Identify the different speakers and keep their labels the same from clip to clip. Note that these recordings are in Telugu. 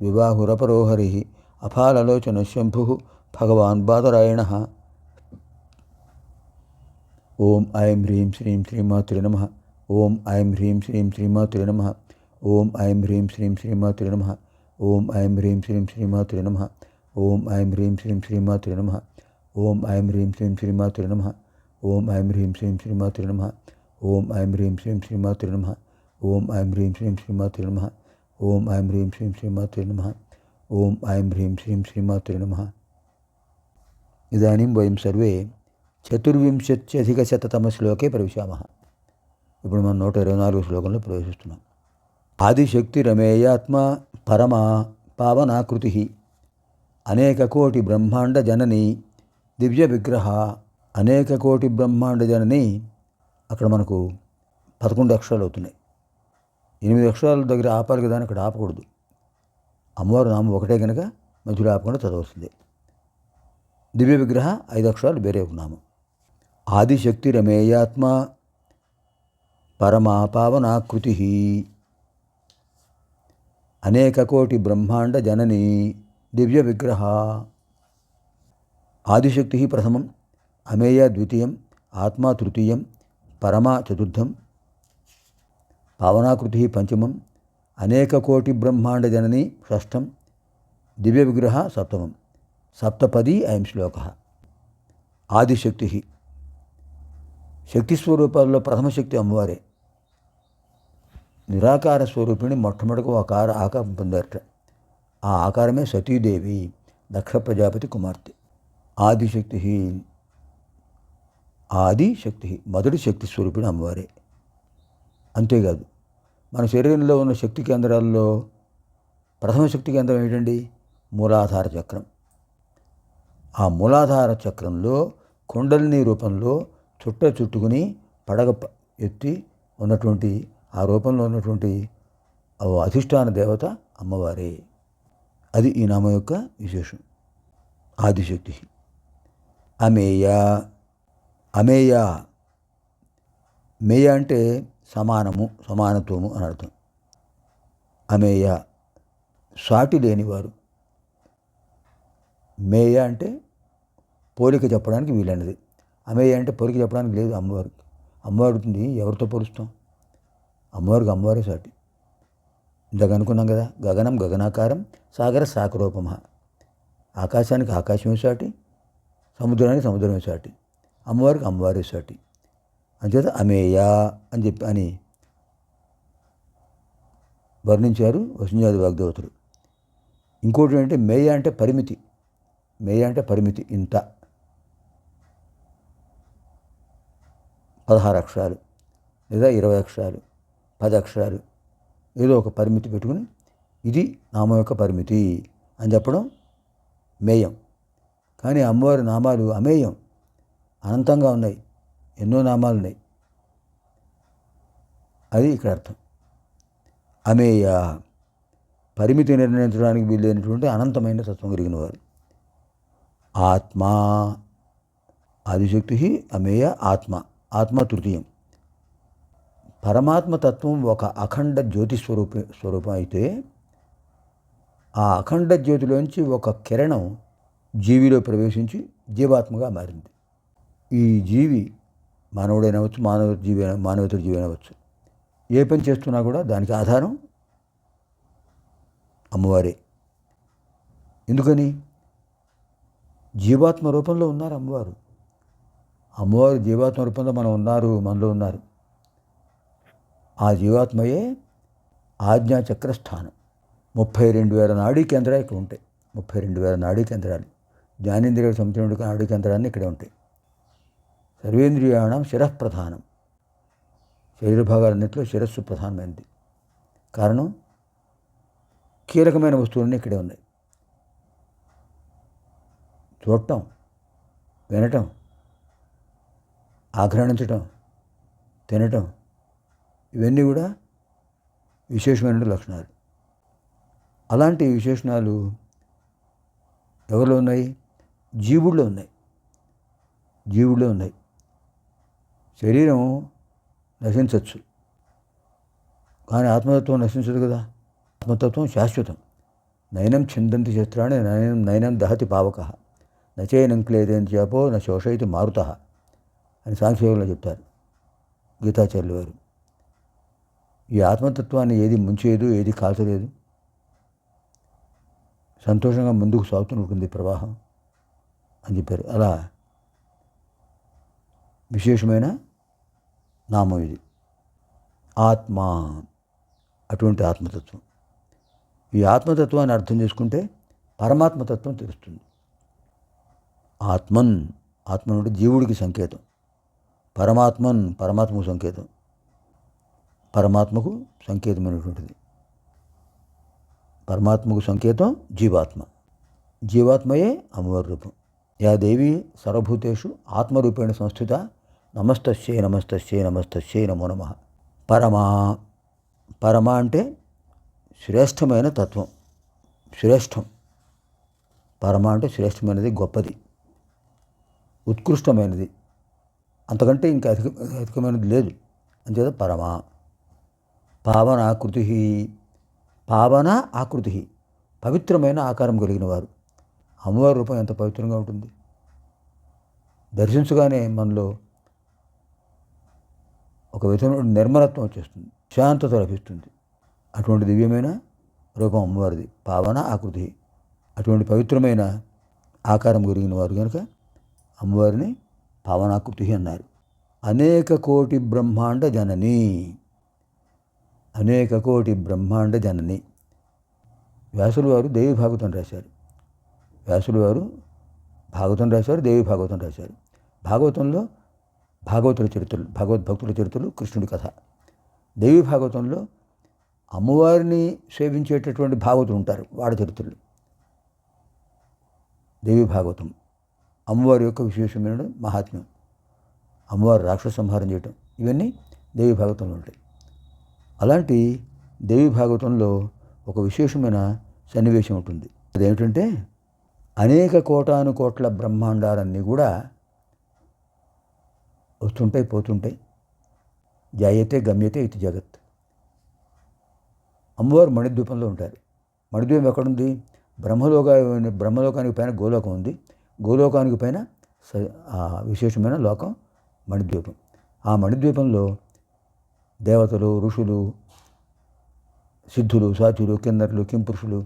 Speaker 1: వివాహురపరోహరి అఫాలలోచన శంభు భగవాన్ బాదరాయణ ఓం ఐం హ్రీం శ్రీం శ్రీమాతృ నమ ఓం ఐం హ్రీం శ్రీం శ్రీమాతృ నమ ఓం ఐం హ్రీం శ్రీం శ్రీమాతృ నమ ఓం ఐం హ్రీం శ్రీం శ్రీమాతృ నమ ఓం ఐం హ్రీం శ్రీం శ్రీమాతృ నమ ఓం ఐం హ్రీం శ్రీం శ్రీమాతృ నమ ఓం ఐం హ్రీం శ్రీం శ్రీమాతృ నమ ఓం ఐం హ్రీం శ్రీం శ్రీమాతృ నమ ఓం ఐం హ్రీం శ్రీం శ్రీమాతృ నమ ఓం ఐం హ్రీం శ్రీం శ్రీమాత్రి నమ. ఓం ఐం హ్రీం శ్రీం శ్రీమాత్రి నమ. ఇదాनीं వయం సర్వే చతుర్వింశత్యధికశతతమ ప్రవిశామः. ఇప్పుడు మనం నూట ఇరవై నాలుగు శ్లోకంలో ప్రవేశిస్తున్నాం. ఆదిశక్తి రమేయాత్మ పరమా పావనాకృతి. అనేక కోటి బ్రహ్మాండ జనని దివ్య విగ్రహ అనేక కోటి బ్రహ్మాండ జనని. అక్కడ మనకు పదకొండు అక్షరాలు అవుతున్నాయి. ఎనిమిది అక్షరాల దగ్గర ఆపాలి కదా అని అక్కడ ఆపకూడదు. అమ్మవారు నామం ఒకటే కనుక మధ్యలో ఆపకుండా చదవలసిందే దివ్య విగ్రహ ఐదు అక్షరాలు వేరే ఒక నామం. ఆదిశక్తి రమేయాత్మ పరమాపావనాకృతి. అనేక కోటి బ్రహ్మాండ జనని దివ్య విగ్రహ. ఆదిశక్తి ప్రథమం అమేయ ద్వితీయం ఆత్మా తృతీయం పరమా చతుర్థం పావనాకృతి పంచమం అనేక కోటి బ్రహ్మాండ జనని షష్టం దివ్య విగ్రహ సప్తమం సప్తపది అయం శ్లోక. ఆదిశక్తి. శక్తి స్వరూపాల్లో ప్రథమ శక్తి అమ్మవారే. నిరాకార స్వరూపిణి మొట్టమొదటి ఆకార ఆకారం పొందారట. ఆ ఆకారమే సతీదేవి దక్ష ప్రజాపతి కుమార్తె. ఆదిశక్తి. ఆదిశక్తి. మొదటి శక్తి స్వరూపిణి అమ్మవారే. అంతేకాదు మన శరీరంలో ఉన్న శక్తి కేంద్రాల్లో ప్రథమ శక్తి కేంద్రం ఏంటండి మూలాధార చక్రం. ఆ మూలాధార చక్రంలో కుండలిని రూపంలో చుట్ట చుట్టుకుని పడగ ఎత్తి ఉన్నటువంటి ఆ రూపంలో ఉన్నటువంటి అధిష్టాన దేవత అమ్మవారే. అది ఈ నామ యొక్క విశేషం. ఆదిశక్తి. అమేయ. అమేయ. మేయ అంటే సమానము సమానత్వము అని అర్థం. అమేయ సాటి లేనివారు. మేయ అంటే పోలిక చెప్పడానికి వీలైనది. అమేయ అంటే పోలిక చెప్పడానికి లేదు అమ్మవారికి అమ్మవారికి ఎవరితో పోలుస్తాం? అమ్మవారికి అమ్మవారే సాటి. ఇందాక అనుకున్నాం కదా గగనం గగనాకారం సాగర సాకరూపమ. ఆకాశానికి ఆకాశమే సాటి సముద్రానికి సముద్రమే సాటి. అమ్మవారికి అమ్మవారే సాటి. అంచేత అమేయ అని చెప్పి అని వర్ణించారు వసుంజాది వాగ్దేవతలు. ఇంకోటి ఏంటంటే మేయ అంటే పరిమితి. మేయ అంటే పరిమితి ఇంత. పదహారు అక్షరాలు లేదా ఇరవై అక్షరాలు పది అక్షరాలు ఏదో ఒక పరిమితి పెట్టుకుని ఇది నామం యొక్క పరిమితి అని చెప్పడం మేయం. కానీ అమ్మవారి నామాలు అమేయం అనంతంగా ఉన్నాయి. ఎన్నో నామాలు ఉన్నాయి. అది ఇక్కడ అర్థం. అమేయ పరిమితి నిర్ణయించడానికి వీలైనటువంటి అనంతమైన తత్వం కలిగిన వారు. ఆత్మ ఆదిశక్తి అమేయ ఆత్మ ఆత్మ తృతీయం. పరమాత్మ తత్వం ఒక అఖండ జ్యోతి స్వరూప స్వరూపం అయితే ఆ అఖండ జ్యోతిలోంచి ఒక కిరణం జీవిలో ప్రవేశించి జీవాత్మగా మారింది. ఈ జీవి మానవుడైనవచ్చు మానవ జీవి మానవేతర జీవి అయినవచ్చు ఏ పని చేస్తున్నా కూడా దానికి ఆధారం అమ్మవారే. ఎందుకని? జీవాత్మ రూపంలో ఉన్నారు అమ్మవారు. అమ్మవారు జీవాత్మ రూపంలో మనం ఉన్నారు మనలో ఉన్నారు. ఆ జీవాత్మయే ఆజ్ఞాచక్ర స్థానం. ముప్పై రెండు వేల నాడీ కేంద్రాలు ఇక్కడ ఉంటాయి. ముప్పై రెండు వేల నాడీ కేంద్రాలు. జ్ఞానేంద్రియ సంవత్సరం నాడీ కేంద్రాన్ని ఇక్కడే ఉంటాయి. సర్వేంద్రియాణం శిరఃప్రధానం. శరీర భాగాలన్నింటిలో శిరస్సు ప్రధానమైనది. కారణం? కీలకమైన వస్తువులన్నీ ఇక్కడే ఉన్నాయి. చూడటం వినటం ఆఘ్రాణించటం తినటం ఇవన్నీ కూడా విశేషమైన లక్షణాలు. అలాంటి విశేషణాలు ఎవరిలో ఉన్నాయి? జీవుల్లో ఉన్నాయి. జీవుల్లో ఉన్నాయి. శరీరం నశించవచ్చు కానీ ఆత్మతత్వం నశించదు కదా. ఆత్మతత్వం శాశ్వతం. నయనం చిందంతి శస్త్రాన్ని నయనం నయనం దహతి పావక. నచయనం క్లేదేం చేపో న శోషయితి మారుత అని సాంఖ్యయోగంలో చెప్తారు గీతాచార్యులు వారు ఈ ఆత్మతత్వాన్ని ఏది ముంచేయదు ఏది కాల్చలేదు. సంతోషంగా ముందుకు సాగుతూ ఉంటుంది ప్రవాహం అని చెప్పారు. అలా విశేషమైన నామం ఇది. ఆత్మ అటువంటి ఆత్మతత్వం. ఈ ఆత్మతత్వాన్ని అర్థం చేసుకుంటే పరమాత్మతత్వం తెలుస్తుంది. ఆత్మన్ ఆత్మ నుండి జీవుడికి సంకేతం. పరమాత్మన్ పరమాత్మకు సంకేతం. పరమాత్మకు సంకేతమైనటువంటిది. పరమాత్మకు సంకేతం జీవాత్మ. జీవాత్మయే అమ్మవారి రూపం యా దేవి సర్వభూతేషు ఆత్మరూపేణ సంస్థిత నమస్తస్యే నమస్తస్యే నమస్తస్యే నమో నమ. పరమా పరమ అంటే శ్రేష్టమైన తత్వం శ్రేష్టం. పరమ అంటే శ్రేష్టమైనది గొప్పది ఉత్కృష్టమైనది. అంతకంటే ఇంకా అధిక అధికమైనది లేదు. అంచేత పరమ. పావన ఆకృతి పావన ఆకృతి పవిత్రమైన ఆకారం కలిగిన వారు. అమ్మవారి రూపం ఎంత పవిత్రంగా ఉంటుంది. దర్శించగానే మనలో ఒక విధమైన నిర్మలత్వం వచ్చేస్తుంది. శాంతత లభిస్తుంది. అటువంటి దివ్యమైన రూపం అమ్మవారిది. పావన ఆకృతి. అటువంటి పవిత్రమైన ఆకారం గురిగిన వారు కనుక అమ్మవారిని పావనాకృతి అన్నారు. అనేక కోటి బ్రహ్మాండ జనని. అనేక కోటి బ్రహ్మాండ జనని. వ్యాసులు వారు దేవి భాగవతం రాశారు. వ్యాసులు వారు భాగవతం రాశారు దేవి భాగవతం రాశారు. భాగవతంలో భాగవతుల చరిత్రలు భగవద్భక్తుల చరిత్రలు కృష్ణుడి కథ. దేవి భాగవతంలో అమ్మవారిని సేవించేటటువంటి భాగవతులు ఉంటారు వాడ చరిత్రలు. దేవి భాగవతం అమ్మవారి యొక్క విశేషమైన మహాత్మ్యం. అమ్మవారు రాక్షస సంహారం చేయటం ఇవన్నీ దేవి భాగవతంలో ఉంటాయి. అలాంటి దేవి భాగవతంలో ఒక విశేషమైన సన్నివేశం ఉంటుంది అదేమిటంటే అనేక కోటాను కోట్ల బ్రహ్మాండాలన్నీ కూడా వస్తుంటాయి పోతుంటాయి. జాయతే గమ్యతే ఇది జగత్. అమ్మవారు మణిద్వీపంలో ఉంటారు. మణిద్వీపం ఎక్కడుంది? బ్రహ్మలోక బ్రహ్మలోకానికి పైన గోలోకం ఉంది. గోలోకానికి పైన ఆ విశేషమైన లోకం మణిద్వీపం. ఆ మణిద్వీపంలో దేవతలు ఋషులు సిద్ధులు సాచులు కిన్నరులు కింపురుషులు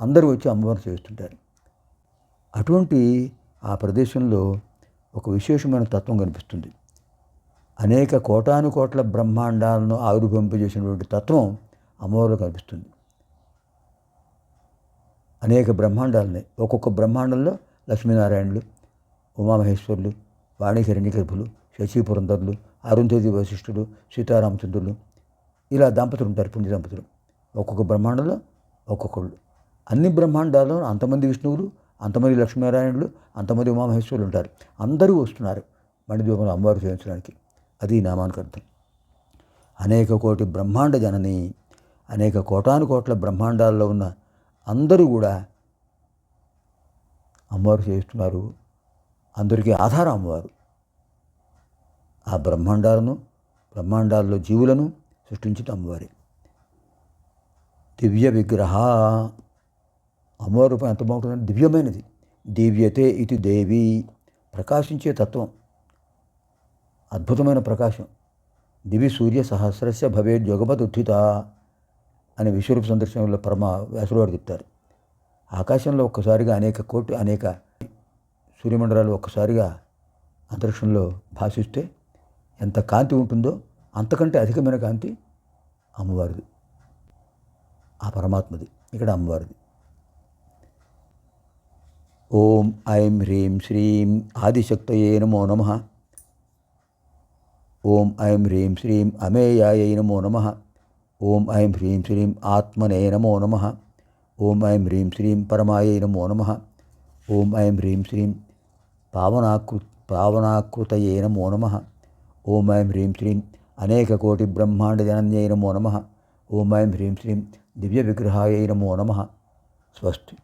Speaker 1: అందరూ వచ్చి అమ్మవారిని చేస్తుంటారు అటువంటి ఆ ప్రదేశంలో ఒక విశేషమైన తత్వం కనిపిస్తుంది. అనేక కోటాను కోట్ల బ్రహ్మాండాలను ఆవిర్భింపజేసినటువంటి తత్వం అమ్మవారిలో కనిపిస్తుంది. అనేక బ్రహ్మాండాలని ఒక్కొక్క బ్రహ్మాండంలో లక్ష్మీనారాయణులు ఉమామహేశ్వరులు వాణిహిరణ్యగర్భులు గర్భులు పురంధరులు అరుంధతి వశిష్ఠులు సీతారామచంద్రులు ఇలా దంపతులు ఉంటారు పుణ్య దంపతులు. ఒక్కొక్క బ్రహ్మాండంలో ఒక్కొక్కళ్ళు. అన్ని బ్రహ్మాండాల్లో అంతమంది విష్ణువులు అంతమంది లక్ష్మీనారాయణులు అంతమంది ఉమామహేశ్వరులు ఉంటారు. అందరూ వస్తున్నారు మణిద్వీపంలో అమ్మవారు చేయించడానికి అది నామానికి అర్థం. అనేక కోటి బ్రహ్మాండ జనని అనేక కోటాను కోట్ల బ్రహ్మాండాల్లో ఉన్న అందరూ కూడా అమ్మవారు చేస్తున్నారు అందరికీ ఆధారం అమ్మవారు. ఆ బ్రహ్మాండాలను బ్రహ్మాండాల్లో జీవులను సృష్టించిన అమ్మవారి. దివ్య విగ్రహ. అమ్మవారి రూపం ఎంత బాగుంటుందంటే దివ్యమైనది. దివ్యతే ఇది దేవి. ప్రకాశించే తత్వం. అద్భుతమైన ప్రకాశం. దివి సూర్య సహస్రస్య భవే జగపత్ ఉత్థిత అనే విశ్వరూప సందర్శనంలో పరమ వ్యాసులవారు చెప్తారు. ఆకాశంలో ఒక్కసారిగా అనేక కోటి అనేక సూర్యమండలాలు ఒక్కసారిగా అంతరిక్షంలో భాషిస్తే ఎంత కాంతి ఉంటుందో అంతకంటే అధికమైన కాంతి అమ్మవారిది. ఆ పరమాత్మది ఇక్కడ అమ్మవారిది. ఓం ఐం హ్రీం శ్రీం ఆదిశక్తయే నమో నమ. ఓం ఐం హ్రీం శ్రీం అమేయాయ నమో నమ. ఓం ఐం హ్రీం శ్రీం ఆత్మనే నమో నమ. ఓం ఐం హ్రీం శ్రీం పరమాయ నమో నమ. ఓం ఐం హ్రీం శ్రీం పావనాకృ పావనాకృతయే నమో నమ. ఓం ఐం హ్రీం శ్రీం అనేక కోటి బ్రహ్మాండ జనన్యై నమో నమ. ఓం ఐం హ్రీం శ్రీం దివ్య విగ్రహాయ నమో నమ. స్వస్తి.